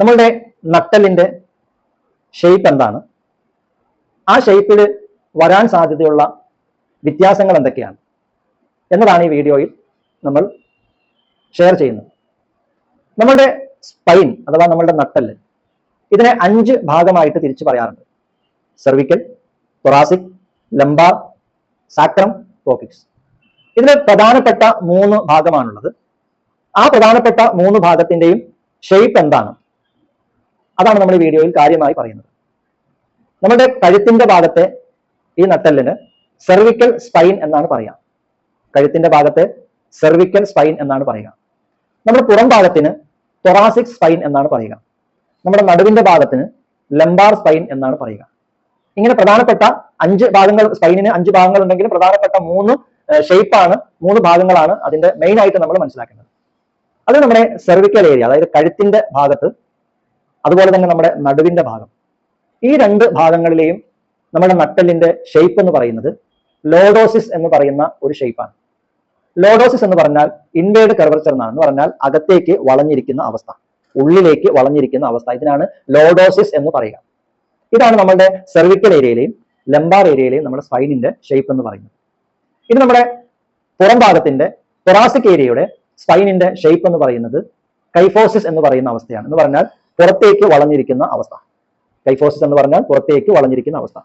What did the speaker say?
നമ്മളുടെ നട്ടലിന്റെ ഷേപ്പ് എന്താണ്? ആ ഷേപ്പിൽ വരാൻ സാധ്യതയുള്ള വ്യത്യാസങ്ങൾ എന്തൊക്കെയാണ്? എന്നതാണ് ഈ വീഡിയോയിൽ നമ്മൾ ഷെയർ ചെയ്യുന്നത്. നമ്മളുടെ സ്പൈൻ അഥവാ നമ്മളുടെ നട്ടൽ ഇതിനെ അഞ്ച് ഭാഗമായിട്ട് തിരിച്ചു പറയാറുണ്ട്. Cervical thoracic lumbar sacrum coccyx ഇതിന് പ്രധാനപ്പെട്ട മൂന്ന് ഭാഗമാണുള്ളത്. ആ പ്രധാനപ്പെട്ട മൂന്ന് ഭാഗത്തിന്റെയും ഷെയ്പ്പ് എന്താണ്? അതാണ് നമ്മൾ ഈ വീഡിയോയിൽ കാര്യമായി പറയുന്നത്. നമ്മുടെ കഴുത്തിന്റെ ഭാഗത്തെ ഈ നട്ടെല്ലിന് സെർവിക്കൽ സ്പൈൻ എന്നാണ് പറയുക. കഴുത്തിന്റെ ഭാഗത്തെ സെർവിക്കൽ സ്പൈൻ എന്നാണ് പറയുക. നമ്മുടെ പുറം ഭാഗത്തിന് തൊറാസിക് സ്പൈൻ എന്നാണ് പറയുക. നമ്മുടെ നടുവിന്റെ ഭാഗത്തിന് ലംബാർ സ്പൈൻ എന്നാണ് പറയുക. ഇങ്ങനെ പ്രധാനപ്പെട്ട അഞ്ച് ഭാഗങ്ങൾ സ്പൈനിന് അഞ്ച് ഭാഗങ്ങൾ ഉണ്ടെങ്കിലും പ്രധാനപ്പെട്ട മൂന്ന് ഷേപ്പാണ് മൂന്ന് ഭാഗങ്ങളാണ് അതിന്റെ മെയിൻ ആയിട്ട് നമ്മൾ മനസ്സിലാക്കേണ്ടത്. അത് നമ്മുടെ സെർവിക്കൽ ഏരിയ അതായത് കഴുത്തിന്റെ ഭാഗത്ത് അതുപോലെ തന്നെ നമ്മുടെ നടുവിന്റെ ഭാഗം. ഈ രണ്ട് ഭാഗങ്ങളിലെയും നമ്മുടെ നട്ടലിന്റെ ഷേപ്പ് എന്ന് പറയുന്നത് ലോഡോസിസ് എന്ന് പറയുന്ന ഒരു ഷേപ്പാണ് ലോഡോസിസ് എന്ന് പറഞ്ഞാൽ ഇൻവേർഡ് കർവച്ചർ എന്നാണ്. എന്ന് പറഞ്ഞാൽ അകത്തേക്ക് വളഞ്ഞിരിക്കുന്ന അവസ്ഥ. ഉള്ളിലേക്ക് വളഞ്ഞിരിക്കുന്ന അവസ്ഥ. ഇതിനാണ് ലോഡോസിസ് എന്ന് പറയുക. ഇതാണ് നമ്മുടെ സെർവിക്കൽ ഏരിയയിലെയും ലംബാർ ഏരിയയിലെയും നമ്മുടെ സ്പൈനിന്റെ ഷേപ്പ് എന്ന് പറയുന്നത്. ഇത് നമ്മുടെ പുറം ഭാഗത്തിന്റെ തൊറാസിക് ഏരിയയുടെ സ്പൈനിന്റെ ഷേപ്പ് എന്ന് പറയുന്നത് കൈഫോസിസ് എന്ന് പറയുന്ന അവസ്ഥയാണ്. എന്ന് പറഞ്ഞാൽ പുറത്തേക്ക് വളഞ്ഞിരിക്കുന്ന അവസ്ഥ. കൈഫോസിസ് എന്ന് പറഞ്ഞാൽ പുറത്തേക്ക് വളഞ്ഞിരിക്കുന്ന അവസ്ഥ.